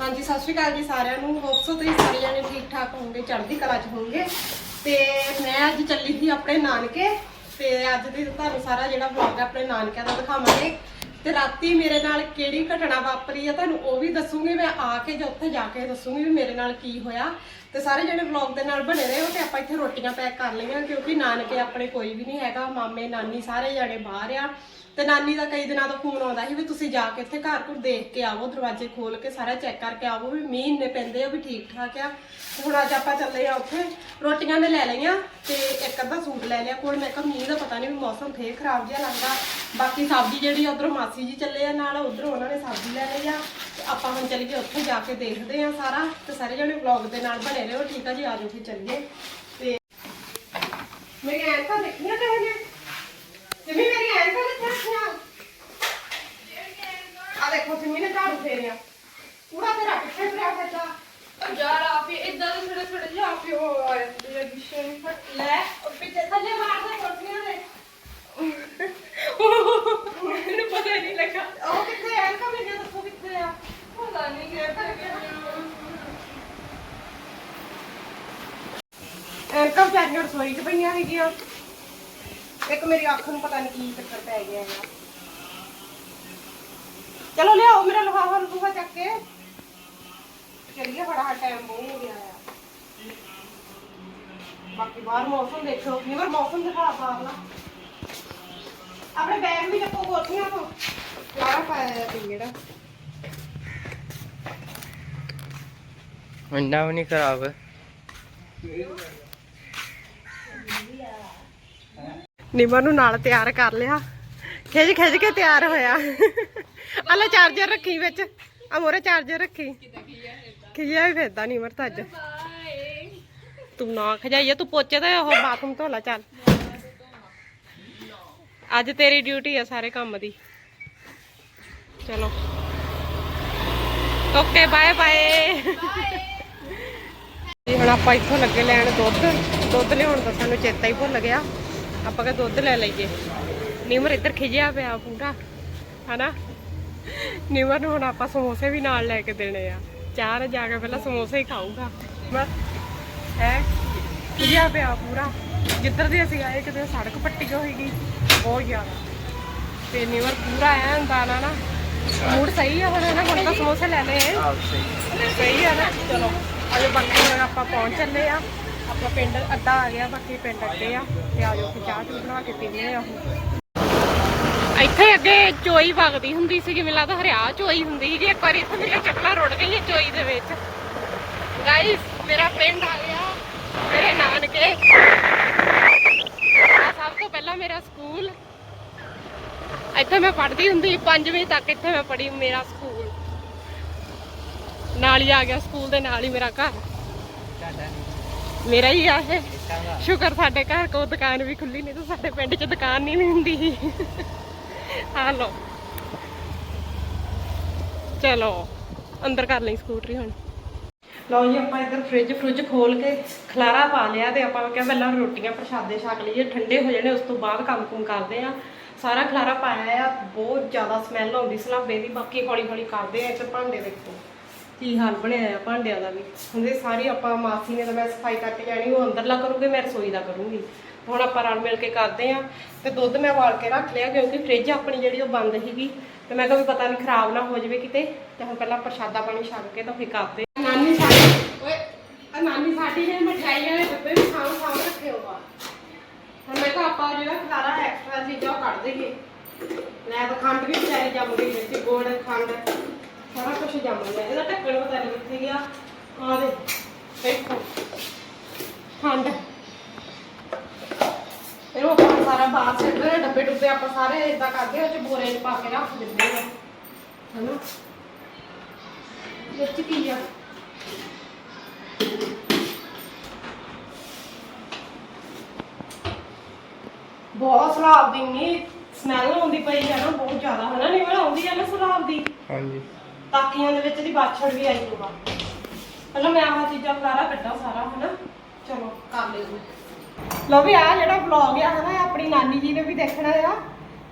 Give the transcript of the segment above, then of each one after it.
ਹਾਂਜੀ, ਸਤਿ ਸ਼੍ਰੀ ਅਕਾਲ ਜੀ ਸਾਰਿਆਂ ਨੂੰ। ਹੋਪ ਸੋ ਤੁਸੀਂ ਸਾਰੇ ਜਣੇ ਠੀਕ ਠਾਕ ਹੋਵੋਗੇ, ਚੜ੍ਹਦੀ ਕਲਾ 'ਚ ਹੋਵੋਗੇ। ਤੇ ਮੈਂ ਅੱਜ ਚੱਲੀ ਸੀ ਆਪਣੇ ਨਾਨਕੇ, ਤੇ ਅੱਜ ਦੀ ਤੁਹਾਨੂੰ ਸਾਰਾ ਜਿਹੜਾ ਵਲੌਗ ਹੈ ਆਪਣੇ ਨਾਨਕਿਆਂ ਦਾ ਦਿਖਾਵਾਂਗੇ। ਤੇ ਰਾਤੀ ਮੇਰੇ ਨਾਲ ਕਿਹੜੀ ਘਟਨਾ ਵਾਪਰੀ ਆ ਤੁਹਾਨੂੰ ਉਹ ਵੀ ਦੱਸੂਗੀ, ਮੈਂ ਆ ਕੇ ਜਾਂ ਉੱਥੇ ਜਾ ਕੇ ਦੱਸੂਗੀ ਵੀ ਮੇਰੇ ਨਾਲ ਕੀ ਹੋਇਆ। ਤੇ ਸਾਰੇ ਜਣੇ ਵਲੌਗ ਦੇ ਨਾਲ ਬਣੇ ਰਹੋ ਤੇ ਆਪਾਂ ਇੱਥੇ ਰੋਟੀਆਂ ਪੈਕ ਕਰ ਲਈਆਂ, ਕਿਉਂਕਿ ਨਾਨਕੇ ਆਪਣੇ ਕੋਈ ਵੀ ਨਹੀਂ ਹੈਗਾ, ਮਾਮੇ, ਨਾਨੀ ਸਾਰੇ ਜਣੇ ਬਾਹਰ ਆ। ਤੇ ਨਾਨੀ ਦਾ ਕਈ ਦਿਨਾਂ ਦਾ ਫੋਨ ਆਉਂਦਾ ਸੀ ਵੀ ਤੁਸੀਂ ਜਾ ਕੇ ਇੱਥੇ ਘਰ ਘਰ ਦੇਖ ਕੇ ਆਵੋ, ਦਰਵਾਜ਼ੇ ਖੋਲ ਕੇ ਸਾਰਾ ਚੈੱਕ ਕਰਕੇ ਆਵੋ ਵੀ ਮੀਂਹ ਇੰਨੇ ਪੈਂਦੇ ਆ ਵੀ ਠੀਕ ਠਾਕ ਆ। ਤੇ ਹੁਣ ਅੱਜ ਆਪਾਂ ਚੱਲੇ ਆ ਉੱਥੇ, ਰੋਟੀਆਂ ਮੈਂ ਲੈ ਲਈਆਂ ਤੇ ਇੱਕ ਅੱਧਾ ਸੂਟ ਲੈ ਲਿਆ। ਕੋਲ ਮੈਂ ਕਿਹਾ ਮੀਂਹ ਦਾ ਪਤਾ ਨਹੀਂ ਵੀ ਮੌਸਮ ਫੇਰ ਖਰਾਬ ਜਿਹਾ ਲੱਗਦਾ। ਬਾਕੀ ਸਬਜ਼ੀ ਜਿਹੜੀ ਉਧਰੋਂ ਮਾਸੀ ਜੀ ਚੱਲੇ ਆ ਨਾਲ, ਉਧਰੋਂ ਉਹਨਾਂ ਨੇ ਸਬਜ਼ੀ ਲੈ ਲਈ ਆ। ਤੇ ਆਪਾਂ ਹੁਣ ਚੱਲੀਏ ਉੱਥੇ ਜਾ ਕੇ ਦੇਖਦੇ ਆ ਸਾਰਾ। ਤੇ ਸਾਰੇ ਜਣੇ ਵਲੌਗ ਦੇ ਨਾਲ ਬਣੇ ਰਹੋ, ਠੀਕ ਆ ਜੀ ਆਜੋ ਫਿਰ ਚੱਲੀਏ। ਤੇ ਮੇਰੀ ਐਨਕਾਂ ਦੇਖੀਆਂ ਕਿਸੇ ਨੇ ਜਿਮੀ ਮੇਰੀ ਐਨਕਾਂ ਕਿੱਥੇ ਰੱਖੀਆਂ ਆ ਦੇਖੋ ਜਿਮੀ ਨੇ ਝਾੜੂ ਫੇਰਿਆ। ਪੂਰਾ ਤੇਰਾ ਪਿੱਛੇ ਫਿਰਿਆ ਫਿਰਦਾ। ਯਾਰ ਆਪ ਇਦਾਂ ਦੇ ਛੋਟੇ ਛੋਟੇ ਜਿਹੇ ਆਪ ਹੀ ਨਹੀਂ ਫਟ ਲੈ ਉਹ ਪਿੱਛੇ ਥੱਲੇ ਮਾਰਦੇ ਕੋਟੀਆਂ ਦੇ ਮੈਨੂੰ ਪਤਾ ਨਹੀਂ ਲੱਗਾ। ਉਹ ਕਿੱਥੇ ਐਨਕਾਂ ਮੇਰੀਆਂ ਦੱਸੋ ਕਿੱਥੇ ਆ। ਪਤਾ ਨਹੀਂ ਕਿਹੜਾ ਕਰ ਗਿਆ ਐਨਕਾਂ ਵਿਚਾਰੀਆਂ ਰਸੋਈ 'ਚ ਪਈਆਂ ਹੈਗੀਆਂ। ਇੱਕ ਮੇਰੀ ਅੱਖ ਨੂੰ ਪਤਾ ਨਹੀਂ ਕੀ ਚੱਕਰ ਪੈ ਗਿਆ ਹੈਗਾ। ਚਲੋ ਲਿਆਓ ਮੇਰਾ ਲਿਫਾਫਾ ਲਫੂਫਾ ਚੱਕ ਕੇ। ਚੱਲੀਏ ਬੜਾ ਟਾਈਮ ਬਹੁਤ ਹੋ ਗਿਆ ਆ। ਬਾਕੀ ਬਾਹਰ ਮੌਸਮ ਦੇਖੋ ਨਿਵਰ ਮੌਸਮ ਦਿਖਾ ਪਾਵਲਾ ਆਪਣੇ ਬੈਗ ਵੀ ਚੱਕੋ ਕੋਠੀਆਂ ਤੋਂ। ਸਾਰਾ ਪਾਇਆ ਤੇ ਜਿਹੜਾ। ਅੰਡਾ ਵੀ ਨਹੀਂ ਖਰਾਬ। ਨਿਮਰ ਨੂੰ ਨਾਲ ਤਿਆਰ ਕਰ ਲਿਆ। ਖਿੱਚ ਖਿੱਚ ਕੇ ਤਿਆਰ ਹੋਇਆ। ਆਲਾ ਚਾਰਜਰ ਰੱਖੀ ਵਿੱਚ। ਆ ਮੋਰੇ ਚਾਰਜਰ ਰੱਖੀ। ਖਿਜਿਆ ਵੀ ਫਿਰਦਾ ਨਿਮਰ ਤਾਂ ਅੱਜ। ਤੂੰ ਨਾ ਖਜਾਈਏ, ਤੂੰ ਪੋਚੇ ਤੇ ਉਹ ਬਾਥਰੂਮ ਧੋ ਚੱਲ। ਅੱਜ ਤੇਰੀ ਡਿਊਟੀ ਆ ਸਾਰੇ ਕੰਮ ਦੀ। ਚਲੋ। Okay, bye bye. ਜੀ, ਹੁਣ ਆਪਾਂ ਇੱਥੋਂ ਲੱਗੇ ਲੈਣ ਦੁੱਧ। ਦੁੱਧ ਲਿਆਉਣ ਦਾ ਸਾਨੂੰ ਚੇਤਾ ਹੀ ਭੁੱਲ ਗਿਆ। ਆਪਾਂ ਕਿ ਦੁੱਧ ਲੈ ਲਈਏ। ਨਿਮਰ ਇੱਧਰ ਖਿਜਿਆ ਪਿਆ ਪੂਰਾ ਹਨਾ? ਨਿਮਰ ਨੂੰ ਹੁਣ ਆਪਾਂ ਸਮੋਸੇ ਵੀ ਨਾਲ ਲੈ ਕੇ ਦੇਣੇ ਆ। ਚਾਹ ਨਾਲ ਜਾ ਕੇ ਪਹਿਲਾਂ ਸਮੋਸੇ ਹੀ ਖਾਊਗਾ। ਬਸ ਹੈ ਖਿਜਿਆ ਪਿਆ ਪੂਰਾ। ਜਿੱਧਰ ਦੀ ਅਸੀਂ ਆਏ ਕਿਤੇ ਸੜਕ ਪੱਟੀ ਹੋਈਗੀ ਬਹੁਤ ਜ਼ਿਆਦਾ। ਤੇ ਨਿਮਰ ਪੂਰਾ ਐ ਦਾਣਾ ਨਾ ਮੂਡ ਸਹੀ ਆ ਹੁਣ ਇਹਨਾਂ ਹੁਣ ਤਾਂ ਸਮੋਸੇ ਲੈ ਲਏ। ਸਹੀ। ਆ ਨਾ? ਚਲੋ ਅਜੇ ਬਾਕੀ ਆਪਾਂ ਪਹੁੰਚ ਚੱਲੇ ਆ। ਆਪਣਾ ਪਿੰਡ ਅੱਧਾ ਆ ਗਿਆ, ਬਾਕੀ ਪਿੰਡ ਅੱਗੇ ਆ। ਤੇ ਆਜੋ ਫਿਰ ਚਾਹ ਚੂਹ ਬਣਾ ਕੇ ਪੀਂਦੇ ਆ ਹੁਣ ਇੱਥੇ ਅੱਗੇ ਚੋਈ ਵਗਦੀ ਹੁੰਦੀ ਸੀ ਮੈਨੂੰ ਲੱਗਦਾ ਹਰਿਆ ਚੋਈ ਹੁੰਦੀ ਸੀ ਇੱਕ ਵਾਰੀ ਇੱਥੇ ਮੇਰੀਆਂ ਚੱਪਲਾਂ ਰੁੜ ਗਈਆਂ ਚੋਈ ਦੇ ਵਿੱਚ। ਗਾਇਸ ਮੇਰਾ ਪਿੰਡ ਆ ਗਿਆ, ਮੇਰੇ ਨਾਨਕੇ। ਸਭ ਤੋਂ ਪਹਿਲਾਂ ਮੇਰਾ ਸਕੂਲ। ਇੱਥੇ ਮੈਂ ਪੜ੍ਹਦੀ ਹੁੰਦੀ 5ਵੀਂ ਤੱਕ ਇੱਥੇ ਮੈਂ ਪੜ੍ਹੀ, ਮੇਰਾ ਸਕੂਲ। ਨਾਲ ਹੀ ਆ ਗਿਆ, ਸਕੂਲ ਦੇ ਨਾਲ ਹੀ ਮੇਰਾ ਘਰ। ਮੇਰਾ ਹੀ ਆ ਇਹ। ਸ਼ੁਕਰ ਸਾਡੇ ਘਰ ਕੋ ਦੁਕਾਨ ਵੀ ਖੁੱਲੀ ਨਹੀਂ ਤਾਂ ਸਾਡੇ ਪਿੰਡ 'ਚ ਦੁਕਾਨ ਨਹੀਂ ਹੁੰਦੀ। ਆ ਲੋ ਚਲੋ, ਅੰਦਰ ਕਰ ਲਈ ਸਕੂਟਰੀ ਹੁਣ। ਲਓ ਜੀ, ਆਪਾਂ ਇੱਧਰ ਫ੍ਰਿਜ ਫ੍ਰਿਜ ਖੋਲ ਕੇ ਖਲਾਰਾ ਪਾ ਲਿਆ ਤੇ ਆਪਾਂ ਕਿਹਾ ਪਹਿਲਾਂ ਰੋਟੀਆਂ ਪ੍ਰਸ਼ਾਦੇ ਛਕ ਲਈਏ। ਠੰਡੇ ਹੋ ਜਾਣੇ, ਉਸ ਤੋਂ ਬਾਅਦ ਕੰਮ ਕੁਮ ਕਰਦੇ ਆ ਸਾਰਾ ਖਲਾਰਾ ਪਾਇਆ ਆ, ਬਹੁਤ ਜ਼ਿਆਦਾ ਸਮੈਲ ਆਉਂਦੀ ਸਲਾਬੇ ਦੀ ਬਾਕੀ ਹੌਲੀ ਹੌਲੀ ਕਰਦੇ ਆ, ਇੱਧਰ ਭਾਂਡੇ ਦੇਖੋ। ਕੀ ਹਾਲ ਬਣਿਆ ਆ ਭਾਂਡਿਆਂ ਦਾ ਵੀ। ਹੁੰਦੇ ਸਾਰੀ ਆਪਾਂ ਮਾਸੀ ਨੇ ਤਾਂ ਮੈਂ ਸਫ਼ਾਈ ਕਰਕੇ ਜਾਣੀ ਉਹ ਅੰਦਰਲਾ ਕਰੂਗੇ, ਮੈਂ ਰਸੋਈ ਦਾ ਕਰੂੰਗੀ। ਹੁਣ ਆਪਾਂ ਰਲ ਮਿਲ ਕੇ ਕਰਦੇ ਆ ਤੇ ਦੁੱਧ ਮੈਂ ਵਾਲ ਕੇ ਰੱਖ ਲਿਆ ਕਿਉਂਕਿ ਫ੍ਰਿਜ ਆਪਣੀ ਜਿਹੜੀ ਉਹ ਬੰਦ ਸੀਗੀ ਤੇ ਮੈਂ ਕਿਹਾ ਵੀ ਪਤਾ ਨਹੀਂ ਖਰਾਬ ਨਾ ਹੋ ਜਾਵੇ ਕਿਤੇ ਤੇ ਹੁਣ ਪਹਿਲਾਂ ਪ੍ਰਸ਼ਾਦਾ ਪਾਣੀ ਛਕ ਕੇ ਤਾਂ ਫਿਰ ਕਰਦੇ ਨਾਨੀ ਸਾਡੀ ਓਏ, ਆ ਨਾਨੀ ਸਾਡੀ ਨੇ ਮਠਿਆਈਆਂ ਦੇ ਡੱਬੇ ਵੀ ਖਾਂ ਖਾਂ ਰੱਖੇ ਹੋਆ ਹੁਣ ਮੈਂ ਕਿਹਾ ਆਪਾਂ ਜਿਹੜਾ ਖਾਰਾ ਐਕਸਟਰਾ ਚੀਜ਼ਾਂ ਉਹ ਕੱਢ ਦੇਈਏ। ਲੈ ਤਾਂ ਖੰਡ ਵੀ ਵਿਚਾਰੀ ਜੰਮ ਗਈ ਵਿੱਚ ਗੁੜ ਖੰਡ। ਸਾਰਾ ਕੁਝ ਜੰਮ ਗਿਆ। ਇਹਦਾ ਢੱਕਣ ਪਤਾ ਨਹੀਂ ਕਿੱਥੇ ਗਿਆ। ਆ ਦੇ ਦੇਖੋ। ਖੰਡ ਇਹਨੂੰ ਆਪਾਂ ਸਾਰਾ ਬਾਹਰ ਸਿੱਟਦੇ ਨੇ ਡੱਬੇ ਡੁੱਬੇ ਆਪਾਂ ਸਾਰੇ ਇਦਾਂ ਕਰਦੇ ਉਹ ਚ ਬੋਰੇ 'ਚ ਪਾ ਕੇ ਰੱਖ ਦਿੰਦੇ ਆ। ਹਨਾ? ਇਹ ਕੀ ਆ? ਬਹੁਤ ਸਲਾਬ ਦੀ ਨਹੀਂ ਸਮੈਲ ਆਉਂਦੀ ਪਈ ਆ ਨਾ, ਬਹੁਤ ਜ਼ਿਆਦਾ, ਹਨਾ ਨਹੀਂ ਆਉਂਦੀ ਆ ਨਾ ਸਲਾਬ ਦੀ? ਹਾਂਜੀ। ਤਾਕੀਆਂ ਦੇ ਵਿੱਚ ਦੀ ਬਾਛੜ ਵੀ ਆਈ ਹੋਗਾ ਪਹਿਲਾਂ ਮੈਂ ਆਹ ਚੀਜ਼ਾਂ ਖਲਾਰਾ ਕੱਢਾਂ ਸਾਰਾ, ਹਨਾ? ਚਲੋ, ਕਰ ਲਿਓ ਲਓ ਵੀ ਆ ਜਿਹੜਾ ਵਲੌਗ ਆ, ਹਨਾ ਆਪਣੀ ਨਾਨੀ ਜੀ ਨੇ ਵੀ ਦੇਖਣਾ ਆ।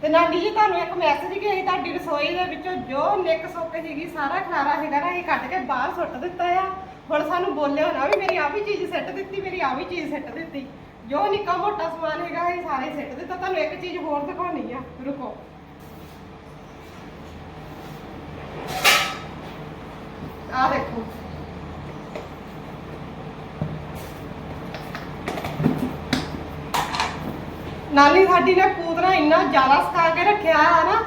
ਤੇ ਨਾਨੀ ਜੀ, ਤੁਹਾਨੂੰ ਇੱਕ ਮੈਸੇਜ ਕਿ ਅਸੀਂ ਤੁਹਾਡੀ ਰਸੋਈ ਦੇ ਵਿੱਚੋਂ ਜੋ ਨਿੱਕ ਸੁੱਕ ਸੀਗੀ, ਸਾਰਾ ਖਲਾਰਾ ਹੈਗਾ ਨਾ ਅਸੀਂ ਕੱਢ ਕੇ ਬਾਹਰ ਸੁੱਟ ਦਿੱਤਾ ਆ। ਹੁਣ ਸਾਨੂੰ ਬੋਲਿਓ ਨਾ ਵੀ ਮੇਰੀ ਆ ਵੀ ਚੀਜ਼ ਸਿੱਟ ਦਿੱਤੀ, ਮੇਰੀ ਆ ਵੀ ਚੀਜ਼ ਸਿੱਟ ਦਿੱਤੀ। ਜੋ ਨਿੱਕਾ ਮੋਟਾ ਸਮਾਨ ਹੈਗਾ, ਇਹ ਸਾਰੇ ਸਿੱਟ ਦਿੱਤਾ। ਤੁਹਾਨੂੰ ਇੱਕ ਚੀਜ਼ ਹੋਰ ਦਿਖਾਉਣੀ ਆ। ਰੁਕੋ। ਆ ਦੇਖੋ। ਨਾਨੀ, ਸਾਡੀ ਨੇ ਪੂਤਨਾ ਇੰਨਾ ਜ਼ਿਆਦਾ ਸਕਾ ਕੇ ਰੱਖਿਆ ਆ ਨਾ,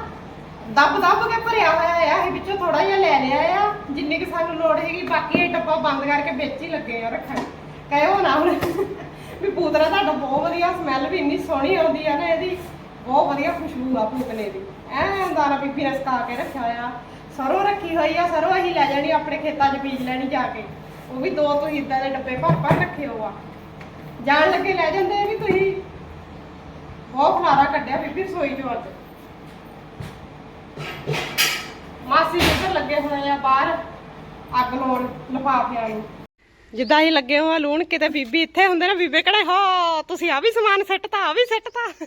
ਦੱਬ ਦੱਬ ਕੇ ਭਰਿਆ ਹੋਇਆ ਆ, ਇਹ ਵਿੱਚੋਂ ਥੋੜਾ ਜਿਹਾ ਲੈ ਲਿਆ ਆ। ਜਿੰਨੀ ਕਿ ਸਾਨੂੰ ਲੋੜ ਹੈਗੀ, ਬਾਕੀ ਇਹ ਡੱਬਾ ਬੰਦ ਕਰਕੇ ਵਿੱਚ ਹੀ ਲੱਗੇ ਆ ਰੱਖਣ। ਕਹਿਓ ਨਾ ਹੁਣ, ਵੀ ਪੂਤਰਾ ਤੁਹਾਡਾ ਬਹੁਤ ਵਧੀਆ ਸਮੈਲ ਵੀ ਇੰਨੀ ਸੋਹਣੀ ਆਉਂਦੀ ਆ ਨਾ ਇਹਦੀ। ਬਹੁਤ ਵਧੀਆ ਖੁਸ਼ਬੂ ਆ ਪੂਤਨੇ ਦੀ। ਐ ਦਾਣਾ ਬੀਬੀ ਨੇ ਸਕਾ ਕੇ ਰੱਖਿਆ ਆ। ਸਰੋਂ ਰੱਖੀ ਹੋਈ ਆ, ਸਰੋਂ ਅਸੀਂ ਲੈ ਜਾਣੀ, ਆਪਣੇ ਖੇਤਾਂ 'ਚ ਬੀਜ ਲੈਣੀ ਜਾ ਕੇ। ਉਹ ਵੀ ਦੋ ਤੁਸੀਂ ਇਦਾਂ ਦੇ ਡੱਬੇ ਭਰ ਭਰ ਰੱਖੇ ਹੋ ਆ। ਜਾਣ ਲੱਗੇ ਲੈ ਜਾਂਦੇ ਆ ਵੀ ਤੁਸੀਂ। ਬਹੁਤ ਖਲਾਰਾ ਕੱਢਿਆ ਬੀਬੀ ਰਸੋਈ ਚੋਂ ਅੱਜ। ਮਾਸੀ ਜਿੱਧਰ ਲੱਗੇ ਹੋਏ ਆ ਬਾਹਰ, ਅੱਗ ਲਾਉਣ ਲਫਾਫਿਆਂ ਨੂੰ ਜਿੱਦਾਂ ਹੀ ਲੱਗੇ ਹੋਆ ਲੂਣ, ਕਿਤੇ ਬੀਬੀ ਇੱਥੇ ਹੁੰਦੇ ਨਾ, ਬੀਬੇ ਕਿਹੜੇ ਹੋ, ਤੁਸੀਂ ਆ ਵੀ ਸਮਾਨ ਸਿੱਟਤਾ, ਆ ਵੀ ਸਿੱਟਤਾ।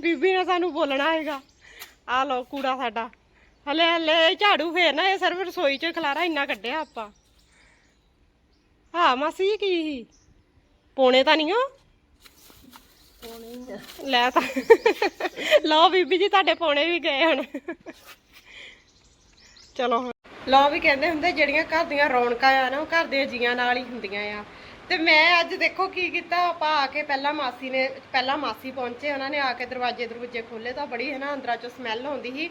ਬੀਬੀ ਨੇ ਸਾਨੂੰ ਬੋਲਣਾ ਹੈਗਾ ਆ ਲਓ ਕੂੜਾ ਸਾਡਾ। ਹਲੇ ਹਲੇ ਝਾੜੂ ਫੇਰ ਨਾ ਇਹ ਸਿਰਫ ਰਸੋਈ ਚ ਖਲਾਰਾ ਇੰਨਾ ਕੱਢਿਆ ਆਪਾਂ। ਹਾਂ, ਮਾਸੀ ਜੀ ਕੀ ਸੀ? ਪੋਣੇ ਤਾਂ ਨਹੀਂ ਹੋ? ਲੈ ਤਾਂ। ਲਓ ਬੀਬੀ ਜੀ, ਤੁਹਾਡੇ ਪੌਣੇ ਵੀ ਗਏ ਹੁਣ। ਚਲੋ ਹੁਣ। ਲਓ ਵੀ ਕਹਿੰਦੇ ਹੁੰਦੇ ਜਿਹੜੀਆਂ ਘਰ ਦੀਆਂ ਰੌਣਕਾਂ ਆ ਨਾ, ਉਹ ਘਰ ਦੇ ਜੀਆਂ ਨਾਲ ਹੀ ਹੁੰਦੀਆਂ ਆ। ਤੇ ਮੈਂ ਅੱਜ ਦੇਖੋ ਕੀ ਕੀਤਾ, ਆਪਾਂ ਆ ਕੇ ਪਹਿਲਾਂ ਮਾਸੀ ਨੇ, ਪਹਿਲਾਂ ਮਾਸੀ ਪਹੁੰਚੇ, ਉਹਨਾਂ ਨੇ ਆ ਕੇ ਦਰਵਾਜ਼ੇ ਦਰਵਾਜ਼ੇ ਖੋਲੇ ਤਾਂ ਬੜੀ ਹੈ ਨਾ ਅੰਦਰਾਂ ਚੋਂ ਸਮੈਲ ਆਉਂਦੀ ਸੀ।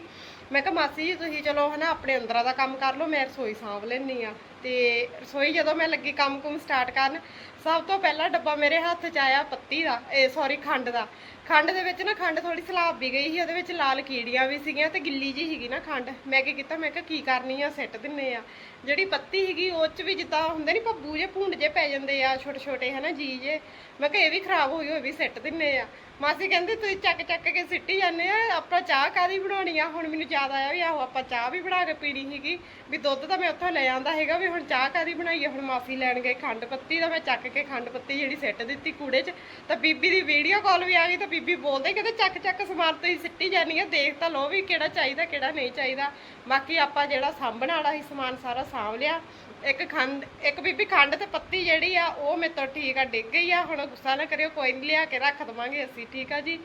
ਮੈਂ ਕਿਹਾ, ਮਾਸੀ ਜੀ, ਤੁਸੀਂ ਚਲੋ, ਹਨਾ, ਆਪਣੇ ਅੰਦਰਾਂ ਦਾ ਕੰਮ ਕਰ ਲਓ, ਮੈਂ ਰਸੋਈ ਸਾਂਭ ਲੈਣੀ ਆ ਤੇ ਰਸੋਈ ਜਦੋਂ ਮੈਂ ਲੱਗੀ ਕੰਮ ਕੁਮ ਸਟਾਰਟ ਕਰਨ, ਸਭ ਤੋਂ ਪਹਿਲਾਂ ਡੱਬਾ ਮੇਰੇ ਹੱਥ 'ਚ ਆਇਆ, ਪੱਤੀ ਦਾ, ਇਹ ਸੌਰੀ ਖੰਡ ਦਾ। ਖੰਡ ਦੇ ਵਿੱਚ ਨਾ ਖੰਡ ਥੋੜੀ ਸਲਾਬ ਵੀ ਗਈ ਸੀ, ਉਹਦੇ ਵਿੱਚ ਲਾਲ ਕੀੜੀਆਂ ਵੀ ਸੀਗੀਆਂ ਤੇ ਗਿੱਲੀ ਜੀ ਸੀਗੀ ਨਾ ਖੰਡ। ਮੈਂ ਕੀ ਕੀਤਾ, ਮੈਂ ਕਿਹਾ ਕੀ ਕਰਨੀ ਆ, ਸਿੱਟ ਦਿੰਨੇ ਆ। ਜਿਹੜੀ ਪੱਤੀ ਸੀਗੀ, ਉਹ 'ਚ ਵੀ ਜਿੱਦਾਂ ਹੁੰਦੇ ਨਹੀਂ ਪੱਬੂ ਜੇ, ਭੁੰਡ ਜੇ ਪੈ ਜਾਂਦੇ ਆ ਛੋਟੇ ਛੋਟੇ ਹਨਾ ਜੀ ਜੇ। ਮੈਂ ਕਿਹਾ ਇਹ ਵੀ ਖਰਾਬ ਹੋਈ ਹੋਈ ਵੀ ਸਿੱਟ ਦਿੰਨੇ ਆ। ਮਾਸੀ ਕਹਿੰਦੀ ਤੁਸੀਂ ਚੱਕ ਚੱਕ ਕੇ ਸਿੱਟੀ ਜਾਂਦੇ ਆ, ਆਪਾਂ ਚਾਹ ਕਾਦੀ ਬਣਾਉਣੀ ਆ? ਹੁਣ ਮੈਨੂੰ ਯਾਦ ਆਇਆ ਵੀ ਆਹੋ ਆਪਾਂ ਚਾਹ ਵੀ ਬਣਾ ਕੇ ਪੀਣੀ ਸੀਗੀ। ਵੀ ਦੁੱਧ ਤਾਂ ਮੈਂ ਉੱਥੋਂ ਲੈ ਆਂਦਾ ਹੈਗਾ ਵੀ ਹੁਣ ਚਾਹ ਕਾਦੀ ਬਣਾਈਏ? ਹੁਣ ਮਾਸੀ ਲੈਣ ਗਏ ਖੰਡ ਪੱਤੀ ਦਾ, ਮੈਂ ਚੱਕ ਕੇ ਖੰਡ ਪੱਤੀ ਜਿਹੜੀ ਸਿੱਟ ਦਿੱਤੀ ਕੂੜੇ 'ਚ, ਤਾਂ ਬੀਬੀ ਦੀ ਵੀਡੀਓ ਕਾਲ ਵੀ ਆ ਗਈ ਤਾਂ ਬੀਬੀ ਬੋਲਦੇ ਕਹਿੰਦੇ ਚੱਕ ਚੱਕ ਸਮਾਨ ਤੁਸੀਂ ਸਿੱਟੀ ਜਾਂਦੀ ਆ, ਦੇਖ ਤਾਂ ਲਓ ਵੀ ਕਿਹੜਾ ਚਾਹੀਦਾ, ਕਿਹੜਾ ਨਹੀਂ ਚਾਹੀਦਾ। ਬਾਕੀ ਆਪਾਂ ਜਿਹੜਾ ਸਾਂਭਣ ਵਾਲਾ ਸੀ ਸਮਾਨ ਸਾਰਾ ਸਾਂਭ ਲਿਆ। ਇੱਕ ਖੰਡ, ਇੱਕ ਬੀਬੀ ਖੰਡ ਤੇ ਪੱਤੀ ਜਿਹੜੀ ਆ, ਉਹ ਮੇਰੇ ਤੋਂ ਠੀਕ ਆ, ਡਿੱਗ ਗਈ ਆ। ਹੁਣ ਗੁੱਸਾ ਨਾ ਕਰਿਓ, ਕੋਈ ਨਹੀਂ ਲਿਆ ਕੇ ਰੱਖ ਦਵਾਂਗੇ ਅਸੀਂ, ਠੀਕ ਆ ਜੀ।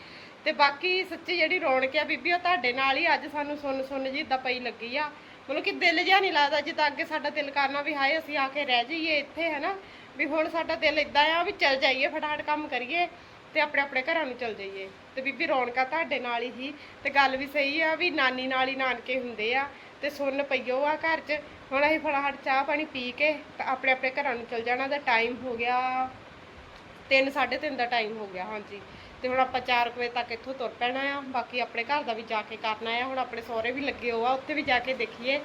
ਤੇ ਬਾਕੀ ਸੱਚੀ ਜਿਹੜੀ ਰੌਣਕ ਆ ਬੀਬੀ, ਉਹ ਤੁਹਾਡੇ ਨਾਲ ਹੀ ਅੱਜ ਸਾਨੂੰ ਸੁਣ ਸੁਣ ਜੀ ਇਦਾਂ ਪਈ ਲੱਗੀ ਆ। ਮਤਲਬ ਕਿ ਦਿਲ ਜਿਹਾ ਨਹੀਂ ਲੱਗਦਾ, ਜਿੱਦਾਂ ਅੱਗੇ ਸਾਡਾ ਦਿਲ ਕਰਨਾ ਵੀ ਹਾਏ, ਅਸੀਂ ਆ ਕੇ ਰਹਿ ਜਾਈਏ ਇੱਥੇ, ਹਨਾ? ਵੀ ਹੁਣ ਸਾਡਾ ਦਿਲ ਇਦਾਂ ਆ ਵੀ ਚੱਲ ਜਾਈਏ ਫਟਾਫਟ ਕੰਮ ਕਰੀਏ। ਤੇ ਆਪਣੇ ਆਪਣੇ ਘਰਾਂ ਨੂੰ ਚਲ ਜਾਈਏ। ਤੇ ਬੀਬੀ ਰੌਣਕਾਂ ਤੁਹਾਡੇ ਨਾਲ ਹੀ ਸੀ। ਤੇ ਗੱਲ ਵੀ ਸਹੀ ਆ ਵੀ ਨਾਨੀ ਨਾਲ ਹੀ ਨਾਨਕੇ ਹੁੰਦੇ ਆ। ਤੇ ਸੁੰਨ ਪਈਓ ਆ ਘਰ 'ਚ, ਹੁਣ ਅਸੀਂ ਫਟਾਫਟ ਚਾਹ ਪਾਣੀ ਪੀ ਕੇ ਤੇ ਆਪਣੇ ਆਪਣੇ ਘਰਾਂ ਨੂੰ ਚਲ ਜਾਣਾ। ਦਾ ਟਾਈਮ ਹੋ ਗਿਆ 3 3:30 ਦਾ ਟਾਈਮ ਹੋ ਗਿਆ, ਹਾਂਜੀ। ਤੇ ਹੁਣ ਆਪਾਂ 4 ਵਜੇ ਤੱਕ ਇੱਥੋਂ ਤੁਰ ਪੈਣਾ ਆ। ਬਾਕੀ ਆਪਣੇ ਘਰ ਦਾ ਵੀ ਜਾ ਕੇ ਕਰਨਾ ਆ। ਹੁਣ ਆਪਣੇ ਸਹੁਰੇ ਵੀ ਲੱਗੇ ਹੋ ਉੱਥੇ ਵੀ ਜਾ ਕੇ ਦੇਖੀਏ।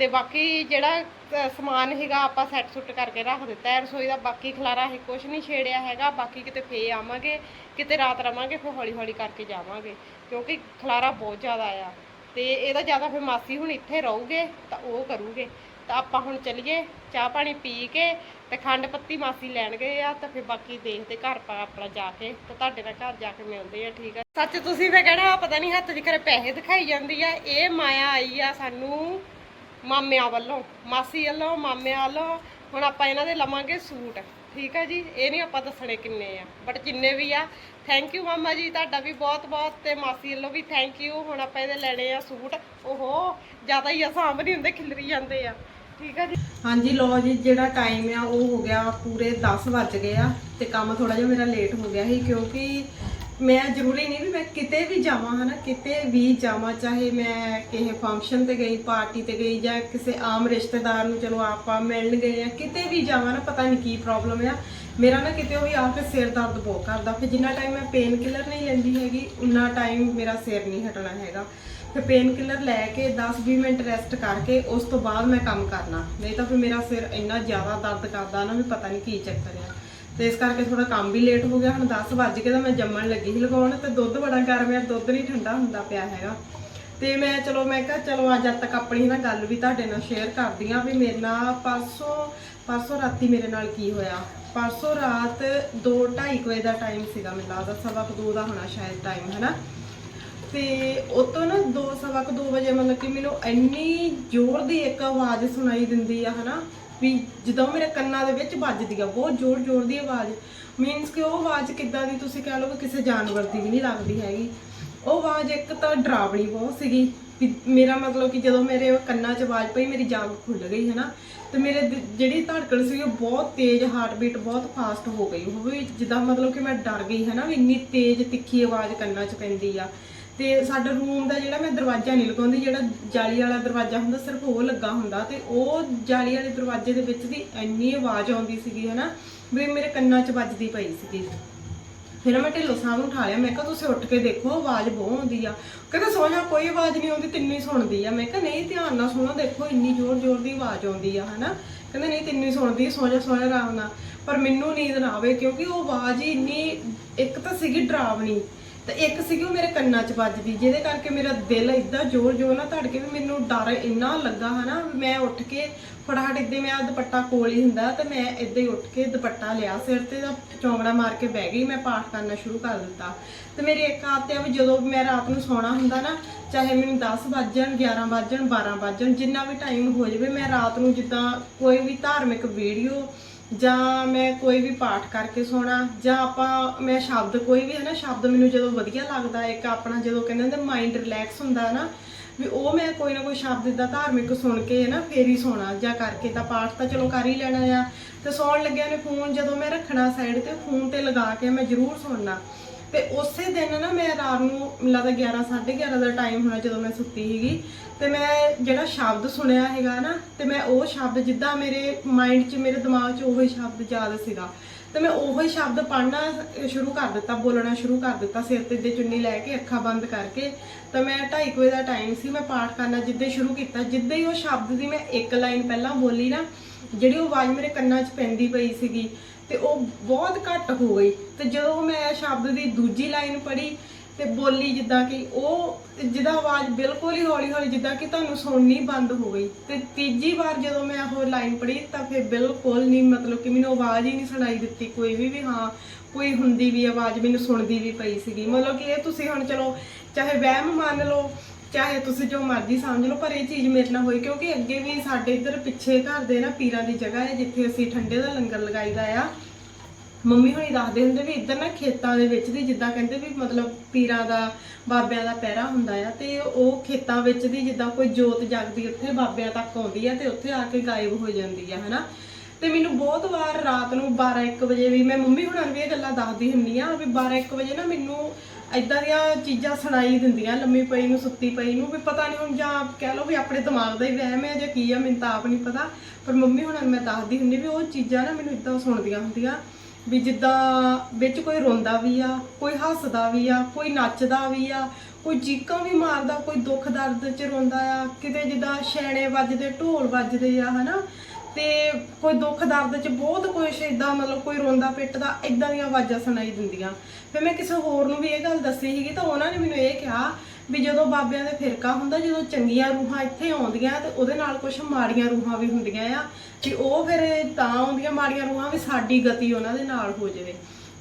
ਤੇ ਬਾਕੀ ਜਿਹੜਾ ਅ, ਸਮਾਨ ਹੈਗਾ ਆਪਾਂ ਸੈੱਟ ਸੁੱਟ ਕਰਕੇ ਰੱਖ ਦਿੱਤਾ ਹੈ। ਰਸੋਈ ਦਾ ਬਾਕੀ ਖਲਾਰਾ ਅਸੀਂ ਕੁਝ ਨਹੀਂ ਛੇੜਿਆ ਹੈਗਾ। ਬਾਕੀ ਕਿਤੇ ਫੇ ਆਵਾਂਗੇ ਕਿਤੇ ਰਾਤ ਰਵਾਂਗੇ ਫਿਰ ਹੌਲੀ ਹੌਲੀ ਕਰਕੇ ਜਾਵਾਂਗੇ। ਕਿਉਂਕਿ ਖਲਾਰਾ ਬਹੁਤ ਜ਼ਿਆਦਾ ਆ। ਤੇ ਇਹਦਾ ਜ਼ਿਆਦਾ ਫਿਰ ਮਾਸੀ ਹੁਣ ਇੱਥੇ ਰਹੂਗੇ ਤਾਂ ਉਹ ਕਰੂਗੇ। ਤਾਂ ਆਪਾਂ ਹੁਣ ਚਲੀਏ ਚਾਹ ਪਾਣੀ ਪੀ ਕੇ ਤੇ ਖੰਡ ਪੱਤੀ ਮਾਸੀ ਲੈਣ ਗਏ ਆ ਤਾਂ ਫਿਰ ਬਾਕੀ ਦੇਖਦੇ ਘਰ ਪਾ ਆਪਣਾ ਜਾ ਕੇ। ਤੇ ਤੁਹਾਡੇ ਨਾਲ ਘਰ ਜਾ ਕੇ ਮਿਲਦੇ ਆ ਠੀਕ ਆ। ਸੱਚ ਤੁਸੀਂ ਫੇ ਕਹਿਣਾ ਪਤਾ ਨਹੀਂ ਹੱਥ ਦੀ ਕਰੇ ਪੈਸੇ ਦਿਖਾਈ ਜਾਂਦੀ ਆ। ਇਹ ਮਾਇਆ ਆਈ ਆ ਸਾਨੂੰ। ਮਾਮਿਆਂ ਵੱਲੋਂ, ਮਾਸੀ ਵੱਲੋਂ, ਮਾਮਿਆਂ ਵੱਲੋਂ, ਹੁਣ ਆਪਾਂ ਇਹਨਾਂ ਦੇ ਲਵਾਂਗੇ ਸੂਟ। ਠੀਕ ਆ ਜੀ? ਇਹ ਨਹੀਂ ਆਪਾਂ ਦੱਸਣੇ ਕਿੰਨੇ ਆ ਬਟ ਜਿੰਨੇ ਵੀ ਆ ਥੈਂਕ ਯੂ ਮਾਮਾ ਜੀ, ਤੁਹਾਡਾ ਵੀ ਬਹੁਤ ਬਹੁਤ, ਤੇ ਮਾਸੀ ਵੱਲੋਂ ਵੀ ਥੈਂਕ ਯੂ ਹੁਣ ਆਪਾਂ ਇਹਦੇ ਲੈਣੇ ਆ ਸੂਟ। ਓਹੋ, ਜ਼ਿਆਦਾ ਹੀ ਆਸਾਨ ਨਹੀਂ ਹੁੰਦੇ, ਖਿਲਰੀ ਜਾਂਦੇ ਆ। ਠੀਕ ਆ ਜੀ? ਹਾਂਜੀ ਲੋ ਜੀ, ਜਿਹੜਾ ਟਾਈਮ ਆ, ਉਹ ਹੋ ਗਿਆ ਪੂਰੇ 10 ਵੱਜ ਗਏ ਆ, ਤੇ ਕੰਮ ਥੋੜਾ ਜਿਹਾ ਮੇਰਾ ਲੇਟ ਹੋ ਗਿਆ ਸੀ, ਕਿਉਂਕਿ ਮੈਂ ਜ਼ਰੂਰੀ ਨਹੀਂ ਵੀ ਮੈਂ ਕਿਤੇ ਵੀ ਜਾਵਾਂ, ਹਨਾ? ਕਿਤੇ ਵੀ ਜਾਵਾਂ, ਚਾਹੇ ਮੈਂ ਕਿਸੇ ਫੰਕਸ਼ਨ ਤੇ ਗਈ ਪਾਰਟੀ ਤੇ ਗਈ ਜਾਂ ਕਿਸੇ ਆਮ ਰਿਸ਼ਤੇਦਾਰ ਨੂੰ ਚਲੋ ਆਪਾਂ ਮਿਲਣ ਗਏ ਆ ਕਿਤੇ ਵੀ ਜਾਵਾਂ ਨਾ, ਪਤਾ ਨਹੀਂ ਕੀ ਪ੍ਰੋਬਲਮ ਆ। ਮੇਰਾ ਨਾ ਕਿਤੇ ਵੀ ਆ ਕੇ ਸਿਰ ਦਰਦ ਬਹੁਤ ਕਰਦਾ। ਫਿਰ ਜਿੰਨਾ ਟਾਈਮ ਮੈਂ ਪੇਨ ਕਿਲਰ ਨਹੀਂ ਲੈਂਦੀ ਹੈਗੀ, ਉਨਾ ਟਾਈਮ ਮੇਰਾ ਸਿਰ ਨਹੀਂ ਹਟਣਾ ਹੈਗਾ। ਫਿਰ ਪੇਨ ਕਿਲਰ ਲੈ ਕੇ 10-20 ਮਿੰਟ ਰੈਸਟ ਕਰਕੇ ਉਸ ਤੋਂ ਬਾਅਦ ਮੈਂ ਕੰਮ ਕਰਨਾ। ਨਹੀਂ ਤਾਂ ਫਿਰ ਮੇਰਾ ਸਿਰ ਇੰਨਾ ਜ਼ਿਆਦਾ ਦਰਦ ਕਰਦਾ ਨਾ ਵੀ ਪਤਾ ਨਹੀਂ ਕੀ ਚੱਕਰ ਆ। ਤੇ ਇਸ ਕਰਕੇ ਥੋੜਾ ਕੰਮ ਵੀ ਲੇਟ ਹੋ ਗਿਆ, ਹੁਣ 10 ਵੱਜ ਕੇ ਤਾਂ ਮੈਂ ਜੰਮਣ ਲੱਗੀ ਸੀ ਲਗਾਉਣ, ਤੇ ਦੁੱਧ ਬੜਾ ਗਰਮ ਆ ਦੁੱਧ ਨਹੀਂ ਠੰਡਾ ਹੁੰਦਾ ਪਿਆ ਹੈਗਾ। ਤੇ ਮੈਂ ਚਲੋ, ਮੈਂ ਕਿਹਾ ਚਲੋ ਅੱਜ ਤੱਕ ਆਪਣੀ ਨਾ ਗੱਲ ਵੀ ਤੁਹਾਡੇ ਨਾਲ ਸ਼ੇਅਰ ਕਰਦੀ ਆ ਵੀ ਮੇਰੇ ਨਾਲ ਪਰਸੋਂ ਪਰਸੋਂ ਰਾਤੀ ਮੇਰੇ ਨਾਲ ਕੀ ਹੋਇਆ? ਪਰਸੋਂ ਰਾਤ 2:30 ਵਜੇ ਦਾ ਟਾਈਮ ਸੀਗਾ ਮੈਨੂੰ ਲੱਗਦਾ, ਸਵਾ ਕੁ ਦੋ ਦਾ ਹੋਣਾ ਸ਼ਾਇਦ ਟਾਈਮ ਹੈਨਾ? ਤੇ ਉਤੋਂ ਨਾ 2 ਸਵਾ ਕੁ 2 ਵਜੇ ਮਤਲਬ ਕਿ ਮੈਨੂੰ ਇੰਨੀ ਜ਼ੋਰ ਦੀ ਇੱਕ ਆਵਾਜ਼ ਸੁਣਾਈ ਦਿੰਦੀ ਆ, ਹਨਾ? ਵੀ ਜਦੋਂ ਮੇਰੇ ਕੰਨਾਂ ਦੇ ਵਿੱਚ ਵੱਜਦੀ ਆ, ਬਹੁਤ ਜ਼ੋਰ ਜ਼ੋਰ ਦੀ ਆਵਾਜ਼। ਮੀਨਸ ਕਿ ਉਹ ਆਵਾਜ਼ ਕਿੱਦਾਂ ਦੀ ਤੁਸੀਂ ਕਹਿ ਲਓ ਕਿ ਕਿਸੇ ਜਾਨਵਰ ਦੀ ਵੀ ਨਹੀਂ ਲੱਗਦੀ ਹੈਗੀ। ਉਹ ਆਵਾਜ਼ ਇੱਕ ਤਾਂ ਡਰਾਵਣੀ ਬਹੁਤ ਸੀਗੀ ਵੀ ਮੇਰਾ ਮਤਲਬ ਕਿ ਜਦੋਂ ਮੇਰੇ ਕੰਨਾਂ 'ਚ ਆਵਾਜ਼ ਪਈ, ਮੇਰੀ ਜਾਨ ਖੁੱਲ ਗਈ, ਹਨਾ? ਤੇ ਮੇਰੇ ਜਿਹੜੀ ਧੜਕਣ ਸੀ, ਉਹ ਬਹੁਤ ਤੇਜ਼ ਹਾਰਟ ਬੀਟ ਬਹੁਤ ਫਾਸਟ ਹੋ ਗਈ। ਉਹ ਵੀ ਜਿੱਦਾਂ ਮਤਲਬ ਕਿ ਮੈਂ ਡਰ ਗਈ, ਹਨਾ? ਵੀ ਇੰਨੀ ਤੇਜ਼ ਤਿੱਖੀ ਆਵਾਜ਼ ਕੰਨਾਂ 'ਚ ਪੈਂਦੀ ਆ। ਤੇ ਸਾਡਾ ਰੂਮ ਦਾ ਜਿਹੜਾ ਮੈਂ ਦਰਵਾਜ਼ਾ ਨਹੀਂ ਲਗਾਉਂਦੀ, ਜਿਹੜਾ ਜਾਲੀ ਵਾਲਾ ਦਰਵਾਜ਼ਾ ਹੁੰਦਾ, ਸਿਰਫ ਉਹ ਲੱਗਾ ਹੁੰਦਾ ਤੇ ਉਹ ਜਾਲੀ ਵਾਲੇ ਦਰਵਾਜ਼ੇ ਦੇ ਵਿੱਚ ਦੀ ਇੰਨੀ ਆਵਾਜ਼ ਆਉਂਦੀ ਸੀਗੀ, ਹਨਾ, ਵੀ ਮੇਰੇ ਕੰਨਾਂ 'ਚ ਵੱਜਦੀ ਪਈ ਸੀਗੀ। ਫਿਰ ਮੈਂ ਢਿੱਲੋਂ ਸਾਹਿਬ ਨੂੰ ਉਠਾ ਲਿਆ, ਮੈਂ ਕਿਹਾ, ਤੁਸੀਂ ਉੱਠ ਕੇ ਦੇਖੋ, ਆਵਾਜ਼ ਬਹੁਤ ਆਉਂਦੀ ਆ। ਕਹਿੰਦਾ, ਸੋ ਜਾ, ਕੋਈ ਆਵਾਜ਼ ਨਹੀਂ ਆਉਂਦੀ, ਤਿੰਨੀ ਸੁਣਦੀ ਆ। ਮੈਂ ਕਿਹਾ, ਨਹੀਂ, ਧਿਆਨ ਨਾਲ ਸੁਣੋ, ਦੇਖੋ, ਇੰਨੀ ਜ਼ੋਰ ਜ਼ੋਰ ਦੀ ਆਵਾਜ਼ ਆਉਂਦੀ ਆ, ਹਨਾ? ਕਹਿੰਦਾ, ਨਹੀਂ, ਤਿੰਨੀ ਸੁਣਦੀ, ਸੋ ਜਾ ਸੋ ਜਾ, ਆਰਾਮ ਨਾਲ। ਪਰ ਮੈਨੂੰ ਨੀਂਦ ਨਾ ਆਵੇ, ਕਿਉਂਕਿ ਉਹ ਆਵਾਜ਼ ਹੀ ਇੰਨੀ, ਇੱਕ ਤਾਂ ਸੀਗੀ ਡਰਾਵਣੀ ਤੇ ਇੱਕ ਸੀਗੀ ਉਹ ਮੇਰੇ ਕੰਨਾਂ 'ਚ ਵੱਜਦੀ, ਜਿਹਦੇ ਕਰਕੇ ਮੇਰਾ ਦਿਲ ਇਦਾਂ ਜ਼ੋਰ ਜ਼ੋਰ ਨਾਲ ਧੜਕੇ ਵੀ ਮੈਨੂੰ ਡਰ ਇੰਨਾ ਲੱਗਾ ਹਨਾ, ਵੀ ਮੈਂ ਉੱਠ ਕੇ ਫਟਾਫਟ ਇੱਦੇ ਮੈਂ ਦੁਪੱਟਾ ਕੋਲ ਹੀ ਹੁੰਦਾ ਤੇ ਮੈਂ ਇੱਦਾਂ ਹੀ ਉੱਠ ਕੇ ਦੁਪੱਟਾ ਲਿਆ, ਸਿਰ ਤੇ ਦਾ ਚੌਂਗੜਾ ਮਾਰ ਕੇ ਬਹਿ ਗਈ, ਮੈਂ ਪਾਠ ਕਰਨਾ ਸ਼ੁਰੂ ਕਰ ਦਿੱਤਾ। ਤੇ ਮੇਰੀ ਇੱਕ ਆਦਤ ਹੈ ਵੀ ਜਦੋਂ ਵੀ ਮੈਂ ਰਾਤ ਨੂੰ ਸੌਣਾ ਹੁੰਦਾ ਨਾ, ਚਾਹੇ ਮੈਨੂੰ 10 ਵੱਜ ਜਾਣ 11 ਵੱਜ ਜਾਣ 12 ਵੱਜ ਜਾਣ, ਜਿੰਨਾ ਵੀ ਟਾਈਮ ਹੋ ਜਾਵੇ, ਮੈਂ ਰਾਤ ਨੂੰ ਜਿੱਦਾਂ ਕੋਈ ਵੀ ਧਾਰਮਿਕ ਵੀਡੀਓ ਜਾਂ ਮੈਂ ਕੋਈ ਵੀ ਪਾਠ ਕਰਕੇ ਸੋਣਾ, ਜਾਂ ਆਪਾਂ, ਮੈਂ ਸ਼ਬਦ ਕੋਈ ਵੀ ਹੈ ਨਾ, ਸ਼ਬਦ ਮੈਨੂੰ ਜਦੋਂ ਵਧੀਆ ਲੱਗਦਾ, ਇੱਕ ਆਪਣਾ ਜਦੋਂ ਕਹਿੰਦੇ ਹੁੰਦੇ ਮਾਈਂਡ ਰਿਲੈਕਸ ਹੁੰਦਾ ਹੈ ਨਾ, ਵੀ ਉਹ ਮੈਂ ਕੋਈ ਨਾ ਕੋਈ ਸ਼ਬਦ ਇਦਾਂ ਧਾਰਮਿਕ ਸੁਣ ਕੇ ਹੈ ਨਾ, ਫੇਰ ਹੀ ਸੋਣਾ, ਜਾਂ ਕਰਕੇ ਤਾਂ ਪਾਠ ਤਾਂ ਚਲੋ ਕਰ ਹੀ ਲੈਣਾ ਆ। ਤੇ ਸੌਣ ਲੱਗਿਆ ਨੇ ਫੋਨ ਜਦੋਂ ਮੈਂ ਰੱਖਣਾ ਸਾਈਡ ਤੇ, ਫੋਨ ਤੇ ਲਗਾ ਕੇ ਮੈਂ ਜ਼ਰੂਰ ਸੁਣਨਾ ਤੇ ਉਸੇ ਦਿਨ ਨਾ ਮੈਂ ਰਾਤ ਨੂੰ, ਮੈਨੂੰ ਲੱਗਦਾ 11 11:30 ਦਾ ਟਾਈਮ ਹੋਣਾ ਜਦੋਂ ਮੈਂ ਸੁੱਤੀ ਸੀਗੀ, ਤੇ ਮੈਂ ਜਿਹੜਾ ਸ਼ਬਦ ਸੁਣਿਆ ਹੈਗਾ ਨਾ, ਤੇ ਮੈਂ ਉਹ ਸ਼ਬਦ ਜਿੱਦਾਂ ਮੇਰੇ ਮਾਈਂਡ 'ਚ, ਮੇਰੇ ਦਿਮਾਗ 'ਚ ਉਹੀ ਸ਼ਬਦ ਯਾਦ ਸੀਗਾ। ਤੇ ਮੈਂ ਉਹੀ ਸ਼ਬਦ ਪੜ੍ਹਨਾ ਸ਼ੁਰੂ ਕਰ ਦਿੱਤਾ, ਬੋਲਣਾ ਸ਼ੁਰੂ ਕਰ ਦਿੱਤਾ, ਸਿਰ ਤੇ ਦੇ ਚੁੰਨੀ ਲੈ ਕੇ, ਅੱਖਾਂ ਬੰਦ ਕਰਕੇ। ਤਾਂ ਮੈਂ 2:30 ਵਜੇ ਦਾ ਟਾਈਮ ਸੀ, ਮੈਂ ਪਾਠ ਕਰਨਾ ਜਿੱਦੇ ਸ਼ੁਰੂ ਕੀਤਾ, ਜਿੱਦੇ ਹੀ ਉਹ ਸ਼ਬਦ ਦੀ ਮੈਂ ਇੱਕ ਲਾਈਨ ਪਹਿਲਾਂ ਬੋਲੀ ਨਾ, ਜਿਹੜੀ ਉਹ ਆਵਾਜ਼ ਮੇਰੇ ਕੰਨਾਂ 'ਚ ਪੈਂਦੀ ਪਈ ਸੀਗੀ ਤੇ ਉਹ ਬਹੁਤ ਘੱਟ ਹੋ ਗਈ। ਤੇ ਜਦੋਂ ਮੈਂ ਸ਼ਬਦ ਦੀ ਦੂਜੀ ਲਾਈਨ ਪੜ੍ਹੀ ਤੇ ਬੋਲੀ ਜਿੱਦਾਂ ਕਿ ਉਹ, ਜਿਹਦਾ ਆਵਾਜ਼ ਬਿਲਕੁਲ ਹੀ ਹੌਲੀ ਹੌਲੀ ਜਿੱਦਾਂ ਕਿ ਤੁਹਾਨੂੰ ਸੁਣਨੀ ਬੰਦ ਹੋ ਗਈ। ਤੇ ਤੀਜੀ ਵਾਰ ਜਦੋਂ ਮੈਂ ਉਹ ਲਾਈਨ ਪੜ੍ਹੀ ਤਾਂ ਫਿਰ ਬਿਲਕੁਲ ਨਹੀਂ ਮਤਲਬ ਕਿ ਮੈਨੂੰ ਆਵਾਜ਼ ਹੀ ਨਹੀਂ ਸੁਣਾਈ ਦਿੱਤੀ ਕੋਈ ਵੀ ਵੀ ਹਾਂ, ਕੋਈ ਹੁੰਦੀ ਵੀ ਆਵਾਜ਼ ਮੈਨੂੰ ਸੁਣਦੀ ਵੀ ਪਈ ਸੀਗੀ। ਮਤਲਬ ਕਿ ਇਹ ਤੁਸੀਂ ਹੁਣ ਚਲੋ, ਚਾਹੇ ਵਹਿਮ ਮੰਨ ਲਓ ਚਾਹੇ ਤੁਸੀਂ ਜੋ ਮਰਜ਼ੀ ਸਮਝ ਲਓ, ਪਰ ਇਹ ਚੀਜ਼ ਮੇਰੇ ਨਾਲ ਹੋਈ ਕਿਉਂਕਿ ਅੱਗੇ ਵੀ ਸਾਡੇ ਇੱਧਰ ਪਿੱਛੇ ਘਰ ਦੇ ਨਾ ਪੀਰਾਂ ਦੀ ਜਗ੍ਹਾ ਹੈ, ਜਿੱਥੇ ਅਸੀਂ ਠੰਡੇ ਦਾ ਲੰਗਰ ਲਗਾਈਦਾ ਆ। ਮੰਮੀ ਹੋਣੀ ਦੱਸਦੇ ਹੁੰਦੇ ਵੀ ਇੱਧਰ ਨਾ ਖੇਤਾਂ ਦੇ ਵਿੱਚ ਦੀ ਜਿੱਦਾਂ ਕਹਿੰਦੇ ਵੀ ਮਤਲਬ ਪੀਰਾਂ ਦਾ ਬਾਬਿਆਂ ਦਾ ਪਹਿਰਾ ਹੁੰਦਾ ਆ, ਤੇ ਉਹ ਖੇਤਾਂ ਵਿੱਚ ਦੀ ਜਿੱਦਾਂ ਕੋਈ ਜੋਤ ਜਗਦੀ, ਉੱਥੇ ਬਾਬਿਆਂ ਤੱਕ ਆਉਂਦੀ ਆ ਤੇ ਉੱਥੇ ਆ ਕੇ ਗਾਇਬ ਹੋ ਜਾਂਦੀ ਆ, ਹਨਾ? ਤੇ ਮੈਨੂੰ ਬਹੁਤ ਵਾਰ ਰਾਤ ਨੂੰ 12 1 ਵਜੇ ਵੀ, ਮੈਂ ਮੰਮੀ ਹੁਣਾਂ ਨੂੰ ਵੀ ਇਹ ਗੱਲਾਂ ਦੱਸਦੀ ਹੁੰਦੀ ਆ ਵੀ 12 1 ਵਜੇ ਨਾ ਮੈਨੂੰ ਐਦਾਂ ਦੀਆਂ ਚੀਜ਼ਾਂ ਸੁਣਾਈ ਦਿੰਦੀਆਂ, ਲੰਮੀ ਪਈ ਨੂੰ, ਸੁੱਤੀ ਪਈ ਨੂੰ, ਵੀ ਪਤਾ ਨਹੀਂ ਹੁਣ ਜਾਂ ਕਹਿ ਲਓ ਵੀ ਆਪਣੇ ਦਿਮਾਗ ਦਾ ਹੀ ਵਹਿਮ ਹੈ ਜਾਂ ਕੀ ਆ, ਮੈਨੂੰ ਤਾਂ ਆਪ ਨਹੀਂ ਪਤਾ। ਪਰ ਮੰਮੀ ਹੁਣਾਂ ਨੂੰ ਮੈਂ ਦੱਸਦੀ ਹੁੰਦੀ ਵੀ ਉਹ ਚੀਜ਼ਾਂ ਨਾ ਮੈਨੂੰ ਇਦਾਂ ਸੁਣਦੀਆਂ ਹੁੰਦੀਆਂ ਵੀ ਜਿੱਦਾਂ ਵਿੱਚ ਕੋਈ ਰੋਂਦਾ ਵੀ ਆ, ਕੋਈ ਹੱਸਦਾ ਵੀ ਆ, ਕੋਈ ਨੱਚਦਾ ਵੀ ਆ, ਕੋਈ ਚੀਕਾਂ ਵੀ ਮਾਰਦਾ, ਕੋਈ ਦੁੱਖ ਦਰਦ ਚ ਰੋਂਦਾ ਆ, ਕਿਤੇ ਜਿੱਦਾਂ ਛੈਣੇ ਵੱਜਦੇ, ਢੋਲ ਵੱਜਦੇ ਆ, ਹਨਾ? ਤੇ ਕੋਈ ਦੁੱਖ ਦਰਦ ਚ ਬਹੁਤ ਕੁਛ ਇਦਾਂ ਮਤਲਬ ਕੋਈ ਰੋਂਦਾ ਪਿੱਟਦਾ ਇਦਾਂ ਦੀਆਂ ਆਵਾਜ਼ਾਂ ਸੁਣਾਈ ਦਿੰਦੀਆਂ। ਫਿਰ ਮੈਂ ਕਿਸੇ ਹੋਰ ਨੂੰ ਵੀ ਇਹ ਗੱਲ ਦੱਸੀ ਸੀਗੀ ਤਾਂ ਉਹਨਾਂ ਨੇ ਮੈਨੂੰ ਇਹ ਕਿਹਾ ਵੀ ਜਦੋਂ ਬਾਬਿਆਂ ਦੇ ਫਿਰਕਾ ਹੁੰਦਾ, ਜਦੋਂ ਚੰਗੀਆਂ ਰੂਹਾਂ ਇੱਥੇ ਆਉਂਦੀਆਂ ਤੇ ਉਹਦੇ ਨਾਲ ਕੁਝ ਮਾੜੀਆਂ ਰੂਹਾਂ ਵੀ ਹੁੰਦੀਆਂ ਆ ਕਿ ਉਹ ਫਿਰ ਤਾਂ ਆਉਂਦੀਆਂ ਮਾੜੀਆਂ ਰੂਹਾਂ ਵੀ ਸਾਡੀ ਗਤੀ ਉਹਨਾਂ ਦੇ ਨਾਲ ਹੋ ਜਾਵੇ।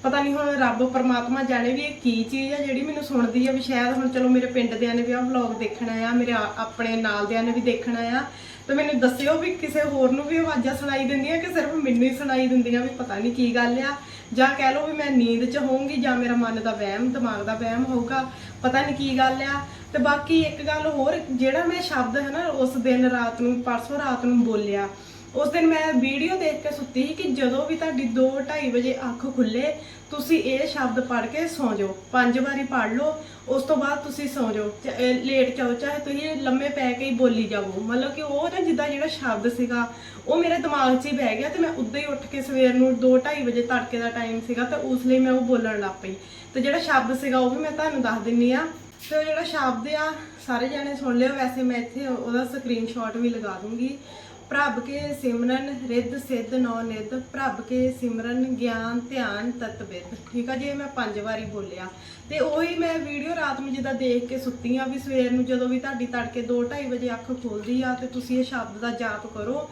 ਪਤਾ ਨਹੀਂ ਹੁਣ ਰੱਬ ਪਰਮਾਤਮਾ ਜਾਣੇ ਵੀ ਇਹ ਕੀ ਚੀਜ਼ ਆ ਜਿਹੜੀ ਮੈਨੂੰ ਸੁਣਦੀ ਆ ਵੀ ਸ਼ਾਇਦ ਹੁਣ ਚਲੋ ਮੇਰੇ ਪਿੰਡ ਦਿਆਂ ਨੇ ਵੀ ਆਹ ਵਲੌਗ ਦੇਖਣਾ ਆ, ਮੇਰੇ ਆਪਣੇ ਨਾਲ ਦਿਆਂ ਨੇ ਵੀ ਦੇਖਣਾ ਆ ਤੇ ਮੈਨੂੰ ਦੱਸਿਓ ਵੀ ਕਿਸੇ ਹੋਰ ਨੂੰ ਵੀ ਆਵਾਜ਼ਾਂ ਸੁਣਾਈ ਦਿੰਦੀਆਂ ਕਿ ਸਿਰਫ ਮੈਨੂੰ ਹੀ ਸੁਣਾਈ ਦਿੰਦੀਆਂ ਵੀ ਪਤਾ ਨਹੀਂ ਕੀ ਗੱਲ ਆ? ਜਾਂ ਕਹਿ ਲਓ ਵੀ ਮੈਂ ਨੀਂਦ 'ਚ ਹੋਊਂਗੀ ਜਾਂ ਮੇਰਾ ਮਨ ਦਾ ਵਹਿਮ, ਦਿਮਾਗ ਦਾ ਵਹਿਮ ਹੋਊਗਾ, ਪਤਾ ਨਹੀਂ ਕੀ ਗੱਲ ਆ। ਤੇ ਬਾਕੀ ਇੱਕ ਗੱਲ ਹੋਰ, ਜਿਹੜਾ ਮੈਂ ਸ਼ਬਦ ਹੈ ਨਾ ਉਸ ਦਿਨ ਰਾਤ ਨੂੰ, ਪਰਸੋਂ ਰਾਤ ਨੂੰ ਬੋਲਿਆ, ਉਸ ਦਿਨ ਮੈਂ ਵੀਡੀਓ ਦੇਖ ਕੇ ਸੁੱਤੀ ਸੀ ਕਿ ਜਦੋਂ ਵੀ ਤੁਹਾਡੀ 2:30 ਵਜੇ ਅੱਖ ਖੁੱਲੇ, ਤੁਸੀਂ ਇਹ ਸ਼ਬਦ ਪੜ੍ਹ ਕੇ ਸੌਂ ਜਾਓ। ਪੰਜ ਵਾਰੀ ਪੜ੍ਹ ਲਓ ਉਸ ਤੋਂ ਬਾਅਦ ਤੁਸੀਂ ਸੌ ਜਾਓ। ਚ- ਲੇਟ ਜਾਓ, ਚਾਹੇ ਤੁਸੀਂ ਲੰਮੇ ਪੈ ਕੇ ਹੀ ਬੋਲੀ ਜਾਵੋ। ਮਤਲਬ ਕਿ ਉਹ ਨਾ ਜਿੱਦਾਂ ਜਿਹੜਾ ਸ਼ਬਦ ਸੀਗਾ, ਉਹ ਮੇਰੇ ਦਿਮਾਗ 'ਚ ਹੀ ਬਹਿ ਗਿਆ ਤੇ ਮੈਂ ਉਦਾਂ ਹੀ ਉੱਠ ਕੇ ਸਵੇਰ ਨੂੰ 2:30 ਵਜੇ ਤੜਕੇ ਦਾ ਟਾਈਮ ਸੀਗਾ ਤੇ ਉਸ ਲਈ ਮੈਂ ਉਹ ਬੋਲਣ ਲੱਗ ਪਈ। ਤੇ ਜਿਹੜਾ ਸ਼ਬਦ ਸੀਗਾ, ਉਹ ਵੀ ਮੈਂ ਤੁਹਾਨੂੰ ਦੱਸ ਦਿੰਨੀ ਆ। ਤੇ ਉਹ ਜਿਹੜਾ ਸ਼ਬਦ ਆ, ਸਾਰੇ ਜਾਣੇ ਸੁਣ ਲਿਓ। ਵੈਸੇ ਮੈਂ ਇੱਥੇ ਉਹਦਾ ਸਕਰੀਨਸ਼ਾਟ ਵੀ ਲਗਾ ਦੂੰਗੀ। ਪ੍ਰਭ ਕੇ ਸਿਮਰਨ ਰਿੱਧ ਸਿੱਧ ਨੌ ਨਿਧ, ਪ੍ਰਭ ਕੇ ਸਿਮਰਨ ਗਿਆਨ ਧਿਆਨ ਤਤ ਬਿਦ ਠੀਕ ਆ ਜੇ ਮੈਂ ਪੰਜ ਵਾਰੀ ਬੋਲਿਆ। ਤੇ ਉਹੀ ਮੈਂ ਵੀਡੀਓ ਰਾਤ ਨੂੰ ਜਿੱਦਾਂ ਦੇਖ ਕੇ ਸੁੱਤੀ ਆ ਵੀ ਸਵੇਰ ਨੂੰ ਜਦੋਂ ਵੀ ਤੁਹਾਡੀ ਤੜਕੇ 2:30 ਵਜੇ ਅੱਖ ਖੁੱਲਦੀ ਆ ਤੇ ਤੁਸੀਂ ਇਹ ਸ਼ਬਦ ਦਾ ਜਾਪ ਕਰੋ,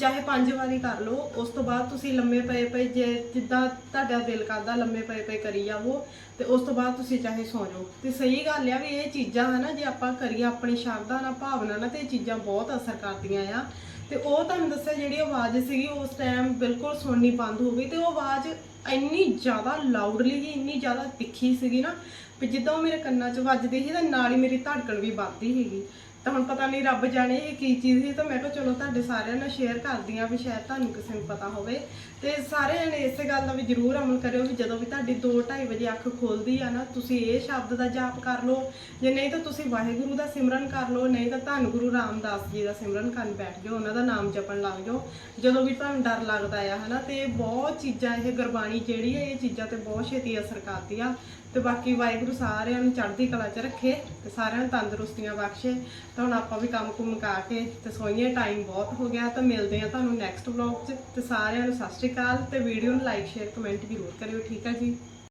ਚਾਹੇ ਪੰਜ ਵਾਰੀ ਕਰ ਲਓ, ਉਸ ਤੋਂ ਬਾਅਦ ਤੁਸੀਂ ਲੰਮੇ ਪਏ ਪਏ ਜੇ ਜਿੱਦਾਂ ਤੁਹਾਡਾ ਦਿਲ ਕਰਦਾ ਲੰਮੇ ਪਏ ਪਏ ਕਰੀ ਜਾਵੋ, ਤੇ ਉਸ ਤੋਂ ਬਾਅਦ ਤੁਸੀਂ ਚਾਹੇ ਸੌ ਜਾਓ। ਤੇ ਸਹੀ ਗੱਲ ਆ ਵੀ ਇਹ ਚੀਜ਼ਾਂ ਹਨਾ, ਜੇ ਆਪਾਂ ਕਰੀਏ ਆਪਣੀ ਸ਼ਬਦਾਂ ਨਾਲ ਭਾਵਨਾ ਨਾਲ, ਤੇ ਇਹ ਚੀਜ਼ਾਂ ਬਹੁਤ ਅਸਰ ਕਰਦੀਆਂ ਆ। ਤੇ ਉਹ ਤੁਹਾਨੂੰ ਦੱਸਿਆ ਜਿਹੜੀ ਆਵਾਜ਼ ਸੀਗੀ, ਉਸ ਟਾਈਮ ਬਿਲਕੁਲ ਸੁਣਨੀ ਬੰਦ ਹੋ ਗਈ ਤੇ ਉਹ ਆਵਾਜ਼ ਇੰਨੀ ਜ਼ਿਆਦਾ ਲਾਊਡਲੀ ਹੀ ਇੰਨੀ ਜ਼ਿਆਦਾ ਤਿੱਖੀ ਸੀਗੀ ਨਾ, ਵੀ ਜਿੱਦਾਂ ਉਹ ਮੇਰੇ ਕੰਨਾਂ 'ਚ ਵੱਜਦੀ ਸੀ ਤਾਂ ਨਾਲ ਹੀ ਮੇਰੀ ਧੜਕਣ ਵੀ ਵੱਧਦੀ ਸੀਗੀ। ਤਾਂ ਹੁਣ ਪਤਾ ਨਹੀਂ ਰੱਬ ਜਾਣੇ ਇਹ ਕੀ ਚੀਜ਼ ਸੀ, ਤਾਂ ਮੈਂ ਕਿਹਾ ਚਲੋ ਤੁਹਾਡੇ ਸਾਰਿਆਂ ਨਾਲ ਸ਼ੇਅਰ ਕਰਦੀ ਆ ਵੀ ਸ਼ਾਇਦ ਤੁਹਾਨੂੰ ਕਿਸੇ ਨੂੰ ਪਤਾ ਹੋਵੇ। ਤੇ ਸਾਰੇ ਜਣੇ ਇਸੇ ਗੱਲ ਦਾ ਵੀ ਜ਼ਰੂਰ ਅਮਲ ਕਰਿਓ ਵੀ ਜਦੋਂ ਵੀ ਤੁਹਾਡੀ 2:30 ਵਜੇ ਅੱਖ ਖੋਲਦੀ ਆ ਨਾ, ਤੁਸੀਂ ਇਹ ਸ਼ਬਦ ਦਾ ਜਾਪ ਕਰ ਲਓ। ਜੇ ਨਹੀਂ ਤਾਂ ਤੁਸੀਂ ਵਾਹਿਗੁਰੂ ਦਾ ਸਿਮਰਨ ਕਰ ਲਓ, ਨਹੀਂ ਤਾਂ ਧੰਨ ਗੁਰੂ ਰਾਮਦਾਸ ਜੀ ਦਾ ਸਿਮਰਨ ਕਰਨ ਬੈਠ ਜਾਓ, ਉਹਨਾਂ ਦਾ ਨਾਮ ਜਪਣ ਲੱਗ ਜਾਓ। ਜਦੋਂ ਵੀ ਤੁਹਾਨੂੰ ਡਰ ਲੱਗਦਾ ਆ, ਹਨਾ, ਤੇ ਬਹੁਤ ਚੀਜ਼ਾਂ, ਇਹ ਗੁਰਬਾਣੀ ਜਿਹੜੀ ਹੈ ਇਹ ਚੀਜ਼ਾਂ ਤੇ ਬਹੁਤ ਛੇਤੀ ਅਸਰ ਕਰਦੀ ਆ। ਤੇ ਬਾਕੀ ਵਾਹਿਗੁਰੂ ਸਾਰਿਆਂ ਨੂੰ ਚੜ੍ਹਦੀ ਕਲਾ 'ਚ ਰੱਖੇ ਤੇ ਸਾਰਿਆਂ ਨੂੰ ਤੰਦਰੁਸਤੀਆਂ ਬਖਸ਼ੇ। ਤਾਂ ਹੁਣ ਆਪਾਂ ਵੀ ਕੰਮ ਕੁਮ ਮੁਕਾ ਕੇ ਤੇ ਸੋਈਏ ਟਾਈਮ ਬਹੁਤ ਹੋ ਗਿਆ ਤਾਂ ਮਿਲਦੇ ਆ ਤੁਹਾਨੂੰ ਨੈਕਸਟ ਵਲੌਗ 'ਚ। ਤੇ ਸਾਰਿਆਂ ਨੂੰ ਸਤਿ ਸ਼੍ਰੀ ਅਕਾਲ ਤੇ ਵੀਡੀਓ ਨੂੰ ਲਾਈਕ ਸ਼ੇਅਰ ਕਮੈਂਟ ਜ਼ਰੂਰ ਕਰਿਓ, ਠੀਕ ਆ ਜੀ?